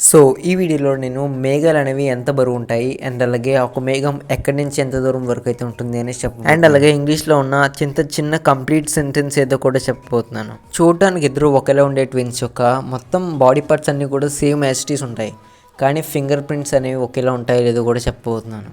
So ఈ వీడియోలో నేను మేఘాలు అనేవి ఎంత బరువు ఉంటాయి అండ్ అలాగే ఒక మేఘం ఎక్కడి నుంచి ఎంత దూరం వరకు అయితే ఉంటుంది అని చెప్పు అండ్ అలాగే ఇంగ్లీష్లో ఉన్న చిన్న చిన్న కంప్లీట్ సెంటెన్స్ ఏదో కూడా చెప్పబోతున్నాను. చూడటానికి ఇద్దరు ఒకేలా ఉండే ట్విన్స్ యొక్క మొత్తం బాడీ పార్ట్స్ అన్నీ కూడా సేమ్ యాసిటీస్ ఉంటాయి. కానీ ఫింగర్ ప్రింట్స్ అనేవి ఒకేలా ఉంటాయో లేదో కూడా చెప్పబోతున్నాను.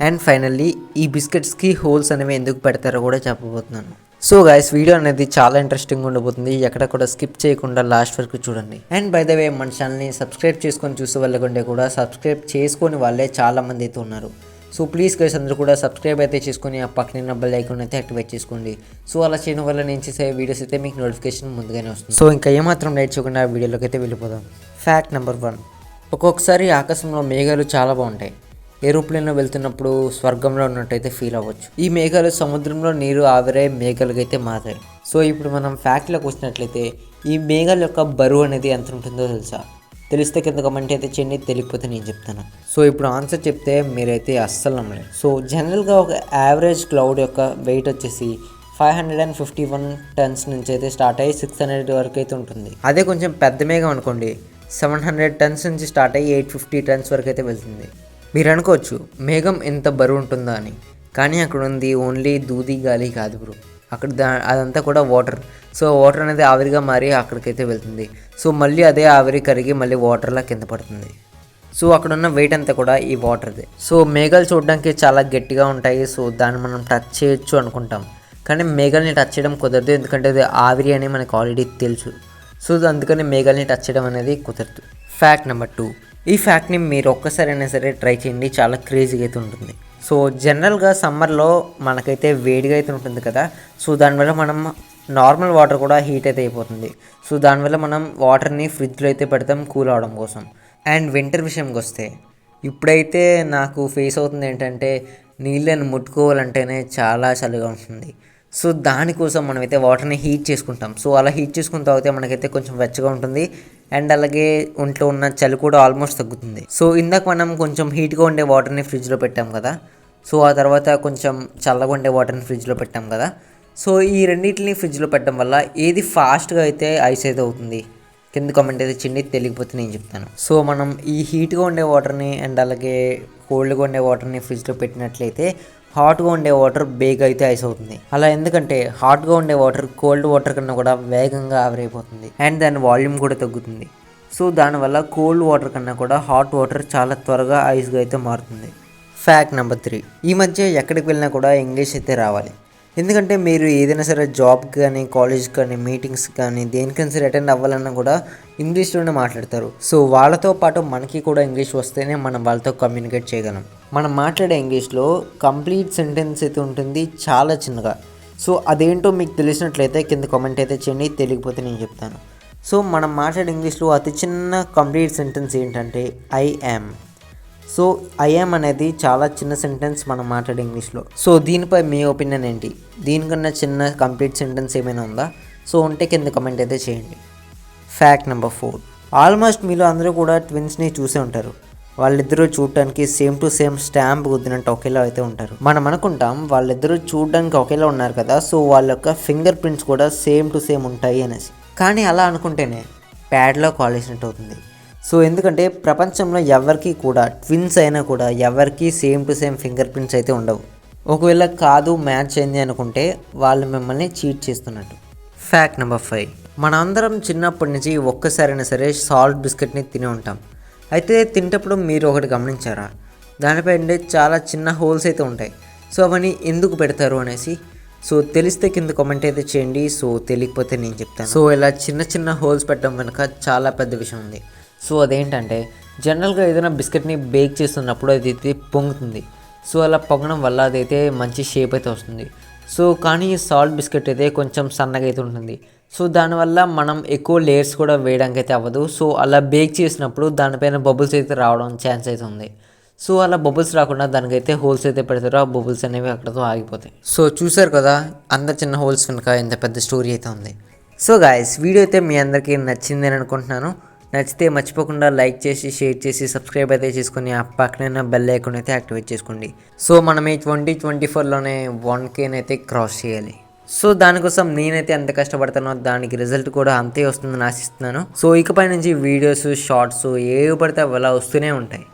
అండ్ ఫైనల్లీ ఈ బిస్కెట్స్కి హోల్స్ అనేవి ఎందుకు పెడతారో కూడా చెప్పబోతున్నాను. సో గైస్ వీడియో అనేది చాలా ఇంట్రెస్టింగ్ ఉండబోతుంది. ఎక్కడ కూడా స్కిప్ చేయకుండా లాస్ట్ వరకు చూడండి. అండ్ బై ద వే మన ఛానల్ని సబ్స్క్రైబ్ చేసుకొని చూసే వెళ్ళకుండా కూడా సబ్స్క్రైబ్ చేసుకొని వాళ్ళే చాలా మంది అయితే ఉన్నారు. సో ప్లీజ్ గైస్ అందరూ కూడా సబ్స్క్రైబ్ అయితే చేసుకొని ఆ పక్కన బెల్ ఐకాన్ అయితే యాక్టివేట్ చేసుకోండి. సో అలా చేయడం వల్ల నేను చేసే వీడియోస్ అయితే మీకు నోటిఫికేషన్ ముందుగానే వస్తుంది. సో ఇంకా ఏమాత్రం లేట్ చేయకుండా వీడియోలోకి అయితే వెళ్ళిపోదాం. ఫ్యాక్ట్ నెంబర్ వన్ ఒక్కొక్కసారి ఆకాశంలో మేఘాలు చాలా బాగుంటాయి. ఏరోప్లేన్లో వెళ్తున్నప్పుడు స్వర్గంలో ఉన్నట్టయితే ఫీల్ అవ్వచ్చు. ఈ మేఘాలు సముద్రంలో నీరు ఆవిరే మేఘాలుగా అయితే మారాయి. సో ఇప్పుడు మనం ఫ్యాక్ట్లోకి వచ్చినట్లయితే ఈ మేఘాల యొక్క బరువు అనేది ఎంత ఉంటుందో తెలుసా? తెలిస్తే కింద కమెంట్ అయితే చేయండి తెలియకపోతే నేను చెప్తాను. సో ఇప్పుడు ఆన్సర్ చెప్తే మీరైతే అస్సలు నమ్మలేదు సో జనరల్గా ఒక యావరేజ్ క్లౌడ్ యొక్క వెయిట్ వచ్చేసి five hundred and fifty one tons నుంచి అయితే స్టార్ట్ అయ్యి సిక్స్ హండ్రెడ్ వరకు అయితే ఉంటుంది. అదే కొంచెం పెద్ద మేఘం అనుకోండి సెవెన్ హండ్రెడ్ టన్స్ నుంచి స్టార్ట్ అయ్యి ఎయిట్ ఫిఫ్టీ టన్స్ వరకు అయితే వెళ్తుంది. మీరు అనుకోవచ్చు మేఘం ఎంత బరువు ఉంటుందా అని. కానీ అక్కడ ఉంది ఓన్లీ దూది గాలి కాదు బ్రో అక్కడ దా అదంతా కూడా వాటర్ సో వాటర్ అనేది ఆవిరిగా మారి అక్కడికైతే వెళ్తుంది. సో మళ్ళీ అదే ఆవిరి కరిగి మళ్ళీ వాటర్లా కింద పడుతుంది. సో అక్కడ ఉన్న వెయిట్ అంతా కూడా ఈ వాటర్దే సో మేఘాలు చూడడానికి చాలా గట్టిగా ఉంటాయి. సో దాన్ని మనం టచ్ చేయొచ్చు అనుకుంటాం. కానీ మేఘాలని టచ్ చేయడం కుదరదు. ఎందుకంటే అది ఆవిరి అని మనకు ఆల్రెడీ తెలుసు. సో అందుకని మేఘాలని టచ్ చేయడం అనేది కుదరదు. ఫ్యాక్ట్ నెంబర్ టూ ఈ ఫ్యాక్ట్ని మీరు ఒక్కసారైనా సరే ట్రై చేయండి. చాలా క్రేజీగా అయితే ఉంటుంది. సో జనరల్గా సమ్మర్లో మనకైతే వేడిగా అయితే ఉంటుంది కదా. సో దానివల్ల మనం నార్మల్ వాటర్ కూడా హీట్ అయితే అయిపోతుంది. సో దానివల్ల మనం వాటర్ని ఫ్రిడ్జ్లో అయితే పెడతాం కూల్ అవడం కోసం. అండ్ వింటర్ విషయంకి వస్తే ఇప్పుడైతే నాకు ఫేస్ అవుతుంది ఏంటంటే నీళ్ళని ముట్టుకోవాలంటేనే చాలా చలిగా ఉంటుంది. సో దానికోసం మనమైతే వాటర్ని హీట్ చేసుకుంటాం. సో అలా హీట్ చేసుకుని తాగితే మనకైతే కొంచెం వెచ్చగా ఉంటుంది. అండ్ అలాగే ఒంట్లో ఉన్న చలి కూడా ఆల్మోస్ట్ తగ్గుతుంది. సో ఇందాక మనం కొంచెం హీట్గా ఉండే వాటర్ని ఫ్రిడ్జ్లో పెట్టాం కదా. సో ఆ తర్వాత కొంచెం చల్లగా ఉండే వాటర్ని ఫ్రిడ్జ్లో పెట్టాం కదా. సో ఈ రెండింటిని ఫ్రిడ్జ్లో పెట్టడం వల్ల ఏది ఫాస్ట్గా అయితే ఐస్ అయితే అవుతుంది? కింద కామెంట్ అయితే చిన్ని తెలియకపోతే నేను చెప్తాను. సో మనం ఈ హీట్గా ఉండే వాటర్ని అండ్ అలాగే కోల్డ్గా ఉండే వాటర్ని ఫ్రిడ్జ్లో పెట్టినట్లయితే హాట్గా ఉండే వాటర్ బేగ్ అయితే ఐస్ అవుతుంది. అలా ఎందుకంటే హాట్గా ఉండే వాటర్ కోల్డ్ వాటర్ కన్నా కూడా వేగంగా ఆవిరైపోతుంది. అండ్ దాని వాల్యూమ్ కూడా తగ్గుతుంది. సో దానివల్ల కోల్డ్ వాటర్ కన్నా కూడా హాట్ వాటర్ చాలా త్వరగా ఐస్గా అయితే మారుతుంది. ఫ్యాక్ట్ నెంబర్ త్రీ ఈ మధ్య ఎక్కడికి వెళ్ళినా కూడా ఇంగ్లీష్ అయితే రావాలి. ఎందుకంటే మీరు ఏదైనా సరే జాబ్ కానీ కాలేజ్ కానీ మీటింగ్స్ కానీ దేనికైనా సరే అటెండ్ అవ్వాలన్నా కూడా ఇంగ్లీష్లోనే మాట్లాడతారు. సో వాళ్ళతో పాటు మనకి కూడా ఇంగ్లీష్ వస్తేనే మనం వాళ్ళతో కమ్యూనికేట్ చేయగలం. మనం మాట్లాడే ఇంగ్లీష్లో కంప్లీట్ సెంటెన్స్ అయితే ఉంటుంది చాలా చిన్నగా. సో అదేంటో మీకు తెలిసినట్లయితే కింద కామెంట్ అయితే చేయండి తెలియకపోతే నేను చెప్తాను. సో మనం మాట్లాడే ఇంగ్లీష్లో అతి చిన్న కంప్లీట్ సెంటెన్స్ ఏంటంటే ఐ యామ్ సో ఐఎమ్ అనేది చాలా చిన్న సెంటెన్స్ మనం మాట్లాడే ఇంగ్లీష్లో సో దీనిపై మీ ఒపీనియన్ ఏంటి? దీనికన్నా చిన్న కంప్లీట్ సెంటెన్స్ ఏమైనా ఉందా? సో ఉంటే కింద కమెంట్ అయితే చేయండి. ఫ్యాక్ట్ నెంబర్ ఫోర్ ఆల్మోస్ట్ మీలో అందరూ కూడా ట్విన్స్ని చూసే ఉంటారు. వాళ్ళిద్దరూ చూడటానికి సేమ్ టు సేమ్ స్టాంప్ గుద్దినట్టు ఒకేలా అయితే ఉంటారు. మనం అనుకుంటాం వాళ్ళిద్దరూ చూడడానికి ఒకేలా ఉన్నారు కదా సో వాళ్ళ యొక్క ఫింగర్ ప్రింట్స్ కూడా సేమ్ టు సేమ్ ఉంటాయి అనేసి. కానీ అలా అనుకుంటేనే ప్యాడ్లో కాలేసినట్టు అవుతుంది. సో ఎందుకంటే ప్రపంచంలో ఎవరికి కూడా ట్విన్స్ అయినా కూడా ఎవరికి same to same finger prints అయితే ఉండవు. ఒకవేళ కాదు మ్యాచ్ అయింది అనుకుంటే వాళ్ళు మిమ్మల్ని చీట్ చేస్తున్నట్టు. ఫ్యాక్ట్ నెంబర్ ఫైవ్ మనందరం చిన్నప్పటి నుంచి ఒక్కసారైనా సరే సాల్ట్ బిస్కెట్ని తిని ఉంటాం. అయితే తింటప్పుడు మీరు ఒకటి గమనించారా? దానిపై ఉండే చాలా చిన్న హోల్స్ అయితే ఉంటాయి. సో అవన్నీ ఎందుకు పెడతారు అనేసి? సో తెలిస్తే కింద కామెంట్ అయితే చేయండి. సో తెలియకపోతే నేను చెప్తాను. సో ఇలా చిన్న చిన్న హోల్స్ పెట్టడం వెనుక చాలా పెద్ద విషయం ఉంది. సో అదేంటంటే జనరల్గా ఏదైనా బిస్కెట్ని బేక్ చేస్తున్నప్పుడు అది అయితే పొంగుతుంది. సో అలా పొంగడం వల్ల అదైతే మంచి షేప్ అయితే వస్తుంది. సో కానీ సాల్ట్ బిస్కెట్ అయితే కొంచెం సన్నగా అయితే ఉంటుంది. సో దానివల్ల మనం ఎక్కువ లేయర్స్ కూడా వేయడానికి అయితే అవ్వదు. సో అలా బేక్ చేసినప్పుడు దానిపైన బబుల్స్ అయితే రావడం ఛాన్స్ అయితే ఉంది. సో అలా బబుల్స్ రాకుండా దానికైతే హోల్స్ అయితే పెడతారో ఆ బబుల్స్ అనేవి అక్కడతో ఆగిపోతాయి. సో చూసారు కదా అంత చిన్న హోల్స్ వెనుక ఎంత పెద్ద స్టోరీ అయితే ఉంది. సో గాయస్ వీడియో అయితే మీ అందరికీ నచ్చింది అని అనుకుంటున్నాను. నచ్చితే మర్చిపోకుండా లైక్ చేసి షేర్ చేసి సబ్స్క్రైబ్ అయితే చేసుకుని ఆ పక్కన బెల్ ఐకాన్ అయితే యాక్టివేట్ చేసుకోండి. సో మనం ఈ ట్వంటీ ట్వంటీ ఫోర్లోనే వన్ కేని అయితే క్రాస్ చేయాలి. సో దానికోసం నేనైతే ఎంత కష్టపడతానో దానికి రిజల్ట్ కూడా అంతే వస్తుందని ఆశిస్తున్నాను. సో ఇకపై నుంచి వీడియోస్ షార్ట్స్ ఏవి పడితే అవి అలా వస్తూనే ఉంటాయి.